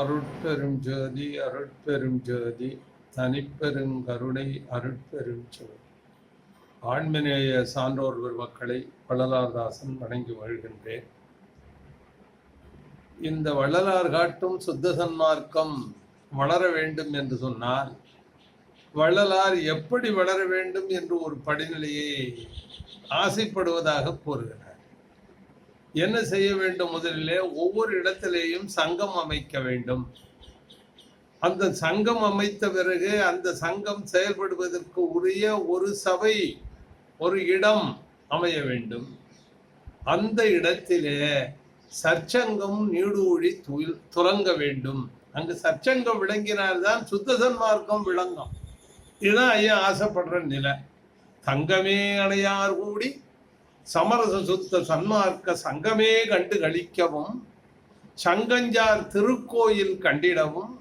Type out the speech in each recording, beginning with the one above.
அருட்பெரும் ஜோதி அருட்பெரும் ஜோதி தனிப்பெருங்கருணை அருட்பெரும் ஜோதி. ஆண்மநேய சான்றோர் மக்களை வள்ளலார்தாசன் வணங்கி வாழ்கின்றேன். இந்த வள்ளலார் காட்டும் சுத்த சன்மார்க்கம் வளர வேண்டும் என்று சொன்னால் வள்ளலார் எப்படி வளர வேண்டும் என்று ஒரு படிநிலையை ஆசைப்படுவதாக கூறுகிறார் என்ன செய்ய வேண்டும் முதலிலே? ஒவ்வொரு இடத்திலேயும் சங்கம் அமைக்க வேண்டும். அந்த சங்கம் அமைத்த பிறகு அந்த சங்கம் செயல்படுவதற்கு உரிய ஒரு சபை ஒரு இடம் அமைய வேண்டும். அந்த இடத்திலே சற்சங்கம் நீடூழி துறங்க வேண்டும். அங்கு சற்சங்கம் விளங்கினால்தான் சுத்த சன்மார்க்கம் விளங்கும். இதுதான் ஐயா ஆசைப்படுற நிலை. தங்கமே அணையார் கூடி சமரச சுத்த சன்மார்க்க சங்கமே கண்டு கழிக்கவும் சங்கஞ்சார் திருக்கோயில் கண்டிடவும்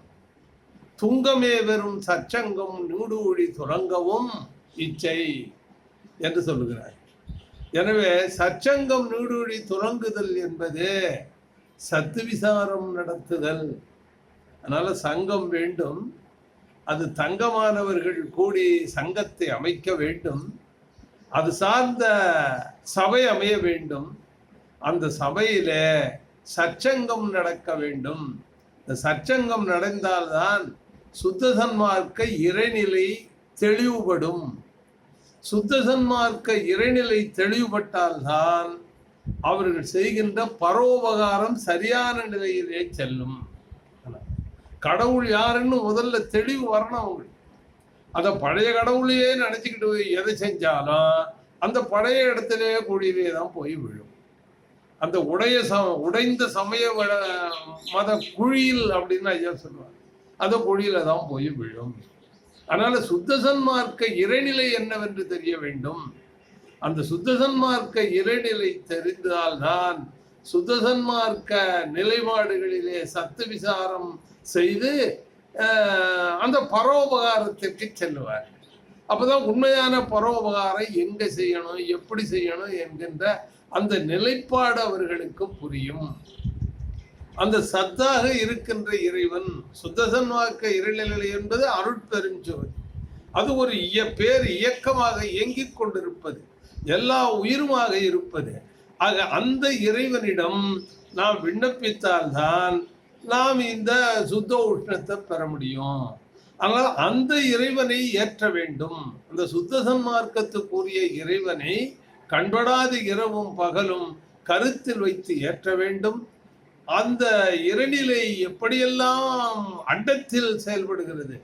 துங்கமே வெறும் சச்சங்கம் நூடூழி துறங்கவும் இச்சை என்று சொல்லுகிறார். எனவே சச்சங்கம் நீடூழி துறங்குதல் என்பது சத்து விசாரம் நடத்துதல். அதனால் சங்கம் வேண்டும் அது தங்கமானவர்கள் கூடி சங்கத்தை அமைக்க வேண்டும். அது சார்ந்த சபை அமைய வேண்டும். அந்த சபையில சச்சங்கம் நடக்க வேண்டும். இந்த சச்சங்கம் நடந்தால்தான் சுத்த சன்மார்க்க இறைநிலை தெளிவுபடும். சுத்த சன்மார்க்க இறைநிலை தெளிவுபட்டால்தான் அவர்கள் செய்கின்ற பரோபகாரம் சரியான நிலையிலே செல்லும். கடவுள் யாருன்னு முதல்ல தெளிவு வரணும் அவங்களுக்கு. அதை பழைய கடவுளையே நினச்சிக்கிட்டு எதை செஞ்சாலும் அந்த பழைய இடத்திலே குழியிலே தான் போய் விழும். அந்த உடைய ச உடைந்த சமய மத குழியில் அப்படின்னு ஐயா சொல்லுவாங்க அந்த குழியில தான் போய் விழும். அதனால சுத்தசன்மார்க்க இறைநிலை என்னவென்று தெரிய வேண்டும். அந்த சுத்தசன்மார்க்க இறைநிலை தெரிந்தால்தான் சுத்தசன்மார்க்க நிலைப்பாடுகளிலே சத்து விசாரம் செய்து அந்த பரோபகாரத்திற்கு செல்லுவார் அப்போதான் உண்மையான பரோபகாரம் எங்கே செய்யணும் எப்படி செய்யணும் என்கின்ற அந்த நிலைப்பாடு அவர்களுக்கு புரியும். அந்த சத்தாக இருக்கின்ற இறைவன் சுத்தசன் வாக்க இறைநிலை என்பது அருட்பெருஞ்சோதி. அது ஒரு இய பேர் இயக்கமாக இயங்கிக் கொண்டிருப்பது எல்லா உயிருமாக இருப்பது. ஆக அந்த இறைவனிடம் நாம் விண்ணப்பித்தால்தான் நாம் இந்த சுத்த உஷ்ணத்தை பெற முடியும். ஆனால் அந்த இறைவனை ஏற்ற வேண்டும். அந்த சுத்த சன்மார்க்கத்துக்குரிய இறைவனை கண்படாது இரவும் பகலும் கருத்தில் வைத்து ஏற்ற வேண்டும். அந்த இறைநிலை எப்படியெல்லாம் அண்டத்தில் செயல்படுகிறது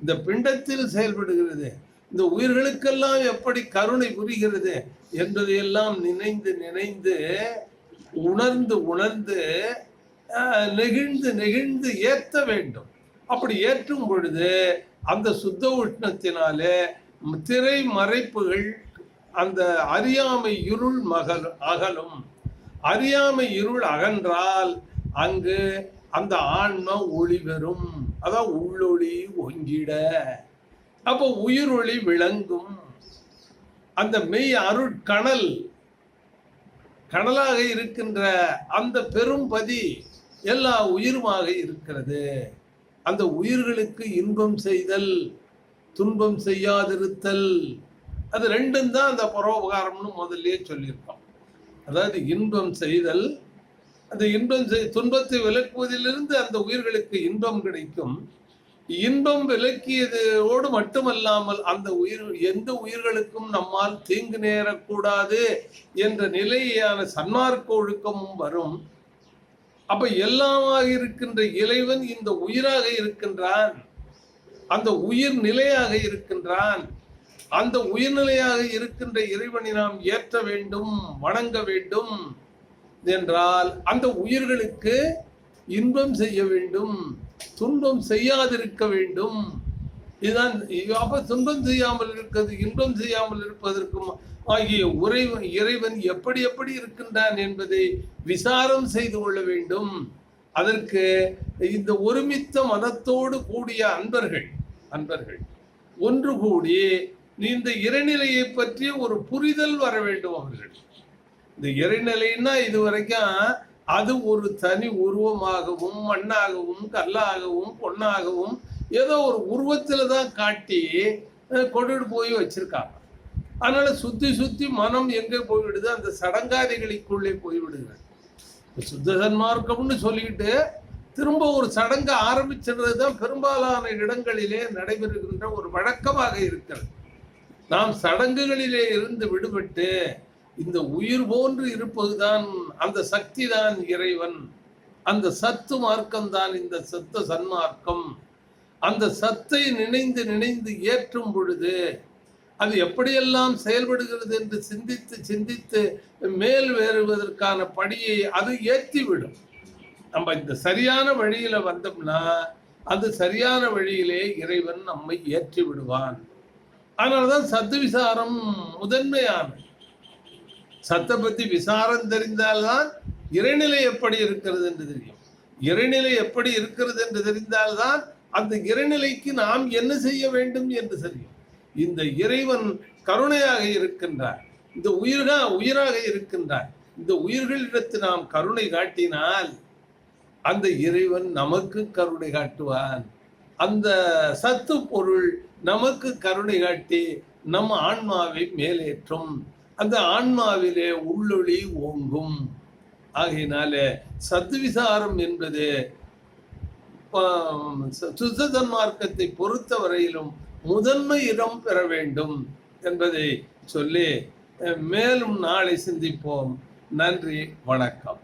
இந்த பிண்டத்தில் செயல்படுகிறது இந்த உயிர்களுக்கெல்லாம் எப்படி கருணை புரிகிறது என்பதையெல்லாம் நினைந்து நினைந்து உணர்ந்து உணர்ந்து நெகிழ்ந்து நெகிழ்ந்து ஏற்ற வேண்டும். அப்படி ஏற்றும் பொழுது அந்த சுத்த உஷ்ணத்தினாலே திரை மறைப்புகள் அந்த அறியாமை இருள் மகள் அகலும். அறியாமை இருள் அகன்றால் அங்கு அந்த ஆன்மா ஒளி பெறும். அதான் உள்ளொளி ஒங்கிட. அப்போ உயிரொளி விளங்கும். அந்த மெய் அருட்கணல் கணலாக இருக்கின்ற அந்த பெரும்பதி எல்லா உயிருமாக இருக்கிறது. அந்த உயிர்களுக்கு இன்பம் செய்தல் துன்பம் செய்யாதிருத்தல் அது ரெண்டும் தான் அந்த பரோபகாரம்னு முதல்லயே சொல்லியிருக்கோம். அதாவது இன்பம் செய்தல் அந்த இன்பம் செய் துன்பத்தை விலக்குவதிலிருந்து அந்த உயிர்களுக்கு இன்பம் கிடைக்கும். இன்பம் விலக்கியதோடு மட்டுமல்லாமல் அந்த உயிர் எந்த உயிர்களுக்கும் நம்மால் தீங்கு நேரக்கூடாது என்ற நிலையான சன்மார்க்க ஒழுக்கமும் வரும். அப்ப எல்லாமாக இருக்கின்ற இறைவன் இந்த உயிராக இருக்கின்றான். அந்த உயிர் நிலையாக இருக்கின்றான். அந்த உயிர்நிலையாக இருக்கின்ற இறைவனை நாம் ஏற்ற வேண்டும் வணங்க வேண்டும் என்றால் அந்த உயிர்களுக்கு இன்பம் செய்ய வேண்டும் துன்பம் செய்யாதிருக்க வேண்டும். இதுதான் அப்ப துன்பம் செய்யாமல் இருக்கிறது இன்பம் செய்யாமல் இருப்பதற்கும் ஆகிய உறைவன் இறைவன் எப்படி எப்படி இருக்கின்றான் என்பதை விசாரம் செய்து கொள்ள வேண்டும். அதற்கு இந்த ஒருமித்த மனத்தோடு கூடிய அன்பர்கள் அன்பர்கள் ஒன்று கூடி இந்த இறைநிலையை பற்றி ஒரு புரிதல் வர வேண்டும் அவர்கள். இந்த இறைநிலைன்னா இது வரைக்கும் அது ஒரு தனி உருவமாகவும் மண்ணாகவும் கல்லாகவும் பொண்ணாகவும் ஏதோ ஒரு உருவத்தில் தான் காட்டி கொண்டுட்டு போய் வச்சுருக்காங்க. அதனால் சுற்றி சுற்றி மனம் எங்கே போய்விடுது? அந்த சடங்காதிகளுக்குள்ளே போய்விடுது. சுத்த சன்மார்க்கம்னு சொல்லிக்கிட்டு திரும்ப ஒரு சடங்கை ஆரம்பிச்சிடுறது தான் பெரும்பாலான இடங்களிலே நடைபெறுகின்ற ஒரு வழக்கமாக இருக்கிறது. நாம் சடங்குகளிலே இருந்து விடுபட்டு இந்த உயிர் போன்று இருப்பதுதான் அந்த சக்தி தான் இறைவன். அந்த சத்து மார்க்கம் தான் இந்த சத்த சன்மார்க்கம் அந்த சத்தை நினைந்து நினைந்து ஏற்றும் பொழுது அது எப்படியெல்லாம் செயல்படுகிறது என்று சிந்தித்து சிந்தித்து மேல் வேறுவதற்கான படியை அது ஏற்றிவிடும். நம்ம இந்த சரியான வழியில வந்தோம்னா அது சரியான வழியிலே இறைவன் நம்மை ஏற்றி விடுவான். அதனாலதான் சத்து விசாரம் முதன்மையானது. சத்தை பத்தி விசாரம் தெரிந்தால்தான் இறைநிலை எப்படி இருக்கிறது என்று தெரியும். இறைநிலை எப்படி இருக்கிறது என்று தெரிந்தால்தான் அந்த இறைநிலைக்கு நாம் என்ன செய்ய வேண்டும் என்று தெரியும் இந்த இறைவன் கருணையாக இருக்கின்றார். இந்த உயிர்கா உயிராக இருக்கின்றார். இந்த உயிர்களிடத்து நாம் கருணை காட்டினால் அந்த இறைவன் நமக்கு கருணை காட்டுவான். அந்த சத்து பொருள் நமக்கு கருணை காட்டி நம் ஆன்மாவை மேலேற்றும். அந்த ஆன்மாவிலே உள்ளொளி ஓங்கும். ஆகையினாலே சத்து விசாரம் என்பது சுத்த சன்மார்க்கத்தை பொறுத்த வரையிலும் முதன்மை இடம் பெற வேண்டும் என்பதை சொல்லி மேலும் நாளை சிந்திப்போம். நன்றி வணக்கம்.